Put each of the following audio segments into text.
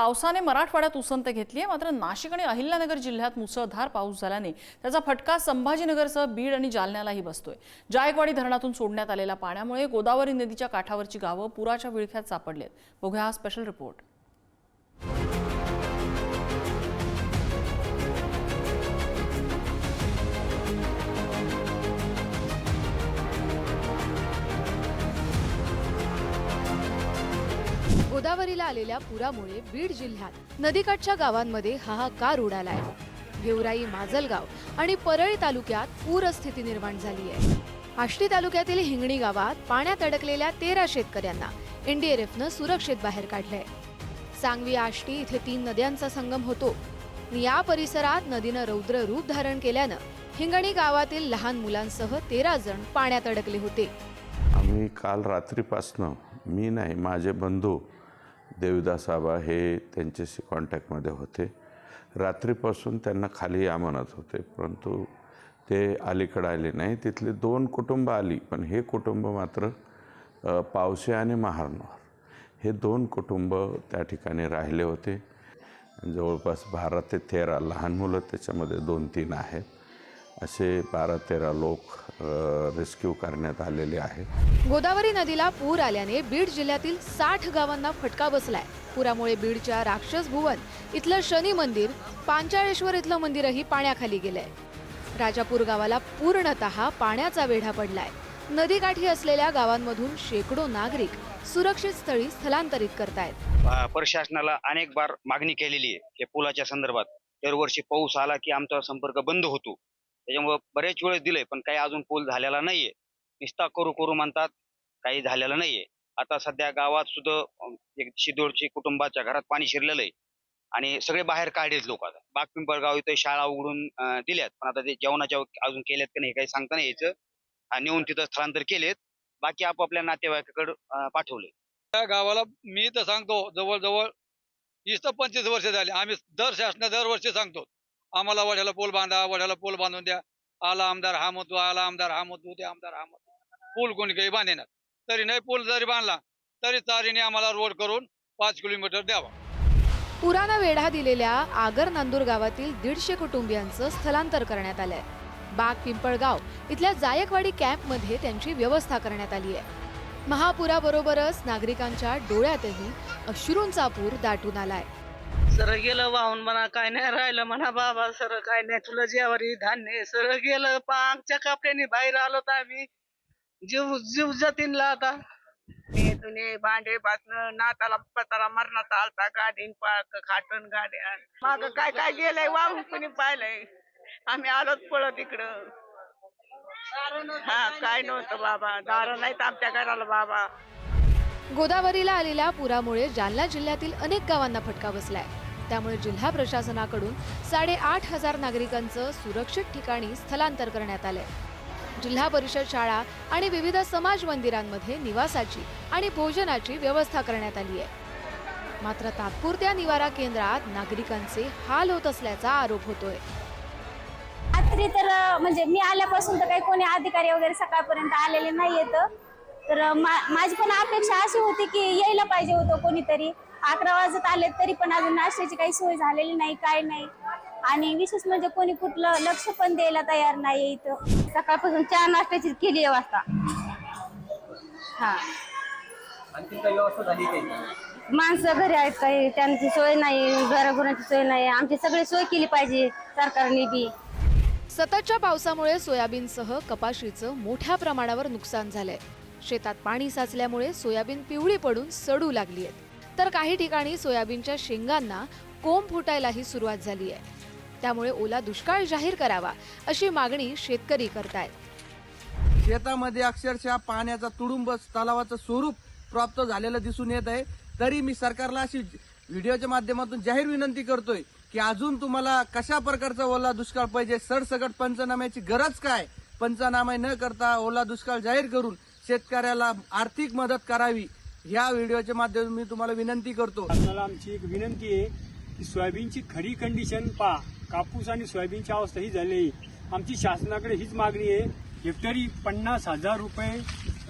पावसाने मराठवाड्यात उसंत घेतली आहे मात्र नाशिक आणि अहिल्यानगर जिल्ह्यात मुसळधार पाऊस झाल्याने त्याचा फटका संभाजीनगरसह बीड आणि जालन्यालाही बसतोय. जायकवाडी धरणातून सोडण्यात आलेल्या पाण्यामुळे गोदावरी नदीच्या काठावरची गावं पुराच्या विळख्यात सापडलेत. बघूया हा स्पेशल रिपोर्ट गोदावरीला आलेल्या पुरामुळे बीड जिल्ह्यात नदीकाठच्या गावांमध्ये हाहाकार उडालाय. गेवराई माजलगाव आणि परळी तालुक्यात पूरस्थिती निर्माण झाली आहे. आष्टी तालुक्यातील हिंगणी गावात पाण्यात अडकलेल्या तेरा शेतकऱ्यांना एनडीआरएफनं सुरक्षित बाहेर काढलंय. सांगवी आष्टी इथे तीन नद्यांचा संगम होतो. या परिसरात नदीनं रौद्र रूप धारण केल्यानं हिंगणी गावातील लहान मुलांसह तेरा जण पाण्यात अडकले होते. आम्ही काल रात्रीपासनं मी नाही माझे बंधू देवीदास आबा हे त्यांच्याशी कॉन्टॅक्टमध्ये होते. रात्रीपासून त्यांना खाली या म्हणत होते परंतु ते अलीकडे आले नाही. तिथले दोन कुटुंब आली पण हे कुटुंब मात्र पावसे आणि महारनवर हे दोन कुटुंब त्या ठिकाणी राहिले होते. जवळपास बारा ते तेरा लहान मुलं त्याच्यामध्ये दोन तीन आहेत. असे बारा तेरा लोक रेस्क्यू करण्यात आलेले आहेत. गोदावरी नदीला पूर आल्याने बीड जिल्ह्यातील साठ गावांना फटका बसलाय. पुरामुळे बीडच्या राक्षस भुवन इथलं शनी मंदिर पांचाळेश्वर इथलं मंदिरही पाण्याखाली गेलंय. राजापूर गावाला पूर्णतः पाण्याचा वेढा पडलाय. नदीकाठी असलेल्या गावांमधून शेकडो नागरिक सुरक्षित स्थळी स्थलांतरित करतायत. प्रशासनाला अनेक बार मागणी केलेली आहे. हे पुलाच्या संदर्भात दरवर्षी पाऊस आला की आमचा संपर्क बंद होतो. त्याच्यामुळं बरेच वेळेस दिलंय पण काही अजून पूल झालेला नाहीये. निस्ता करू करू म्हणतात काही झालेलं नाहीये. आता सध्या गावात सुद्धा एक शिदोडची कुटुंबाच्या घरात पाणी शिरलेलं आहे. आणि सगळे बाहेर काढलेत लोक आता. बागपिंपळगाव इथे शाळा उघडून दिल्यात. पण आता ते जेवणाच्या अजून केल्यात की नाही काही सांगता नाही यायचं. आणि नेऊन तिथं स्थलांतर केलेत. बाकी आपापल्या नातेवाईकाकडे पाठवले त्या गावाला मी तर सांगतो जवळजवळ वीस ते पंचवीस वर्ष झाली. आम्ही दर शासना दरवर्षी सांगतो. आम्हाला वड्याला पूल बांधा वड्याला पूल बांधून द्या. आला आमदार हा म्हणतो आला आमदार हा म्हणतो ते आमदार हा म्हणतो पूल कोणी काही बांधेनार तरी नाही पूल जरी बांधला तरी चारीने आम्हाला रोड करून पाच किलोमीटर द्यावा. पुरानं वेढा दिलेल्या आगर नांदूर गावातील दीडशे कुटुंबियांचं स्थलांतर करण्यात आलंय. बाग पिंपळगाव इथल्या जायकवाडी कॅम्पमध्ये त्यांची व्यवस्था करण्यात आली आहे. महापुराबरोबरच नागरिकांच्या डोळ्यातही अश्रूंचा पूर दाटून आलाय. सर गेलं वाहून म्हणा काय नाही राहिलं म्हणा बाबा सर काय नाही तुला जेवारी धान्य सर गेलं पांगच्या कपड्याने बाहेर आलो तर आम्ही. जीव जीव जतीनला आता. ते जुने भांडे बासनं नाताला पताला मरणाचा आलता गाडीन पाक खाटण गाड्या माग काय काय गेलंय वाहून कुणी पाहिलंय? आम्ही आलोच पळत इकडं. हा काय नव्हतं बाबा दारं नाहीत आमच्या घराला बाबा. गोदावरीला आलेल्या पुरामुळे जालना जिल्ह्यातील अनेक गावांना फटका बसलाय. त्यामुळे जिल्हा प्रशासनाकडून साडेआठ हजार नागरिकांचं सुरक्षित ठिकाणी स्थलांतर करण्यात आलंय. जिल्हा परिषद शाळा आणि विविध समाज मंदिरांमध्ये निवासाची आणि भोजनाची व्यवस्था करण्यात आली आहे. मात्र तात्पुरत्या निवारा केंद्रात नागरिकांचे हाल होत असल्याचा आरोप होतोय. रात्री तर म्हणजे मी आल्यापासून तर काही कोणी अधिकारी वगैरे सकाळपर्यंत आलेले नाही येत तर मा- माझी पण अपेक्षा अशी होती की यायला पाहिजे होतं कोणीतरी. अकरा वाजत आले तरी पण अजून नाश्त्याची काही सोय झालेली नाही काय नाही. आणि विशेष म्हणजे कोणी कुठलं लक्ष पण द्यायला तयार नाही इथं. सकाळपासून चहा नाश्त्याची केली व्यवस्था. हा. माणसं घरी आहेत काही त्यांची सोय नाही घराघरांची सोय नाही. आमची सगळी सोय केली पाहिजे सरकारने बी. सततच्या पावसामुळे सोयाबीनसह कपाशीचं मोठ्या प्रमाणावर नुकसान झालंय. शेतात पाणी साचल्यामुळे सोयाबीन पिवळी पडून सडू लागली आहेत. तर काही ठिकाणी सोयाबीनच्या शेंगांना कोंब फुटायलाही सुरुवात झाली आहे. त्यामुळे ओला दुष्काळ जाहीर करावा अशी मागणी शेतकरी करतायत. शेतामध्ये अक्षरशः पाण्याचा तुडुंब तलावाचं स्वरूप प्राप्त झालेलं दिसून येत आहे. तरी मी सरकारला अशी व्हिडिओच्या माध्यमातून जाहीर विनंती करतोय की अजून तुम्हाला कशा प्रकारचा ओला दुष्काळ पाहिजे सरसकट पंचनाम्याची गरज काय? पंचनामे न करता ओला दुष्काळ जाहीर करून शेतकऱ्याला आर्थिक मदत करावी. या व्हिडिओच्या माध्यमातून मी तुम्हाला विनंती करतो. शासनाला आमची एक विनंती आहे की सोयाबीनची खरी कंडिशन पहा. कापूस आणि सोयाबीनची अवस्था ही झाली आमची शासनाकडे हीच मागणी आहे. हेक्टरी पन्नास हजार रुपये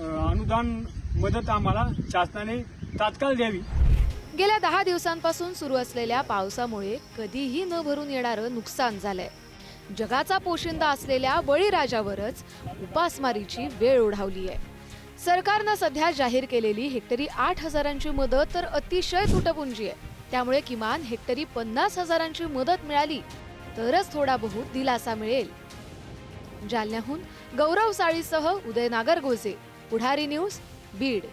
अनुदान मदत आम्हाला शासनाने तात्काळ द्यावी. गेल्या दहा दिवसांपासून सुरू असलेल्या पावसामुळे कधीही न भरून येणारं नुकसान झालंय. जगाचा पोशिंदा असलेल्या बळीराजावरच उपासमारीची वेळ ओढावली आहे सरकारनं सध्या जाहीर केलेली हेक्टरी आठ हजारांची मदत तर अतिशय तुटपुंजी आहे. त्यामुळे किमान हेक्टरी पन्नास हजारांची मदत मिळाली तरच थोडा बहुत दिलासा मिळेल. जालन्याहून गौरव साळीसह उदय नागरगोजे पुढारी न्यूज बीड.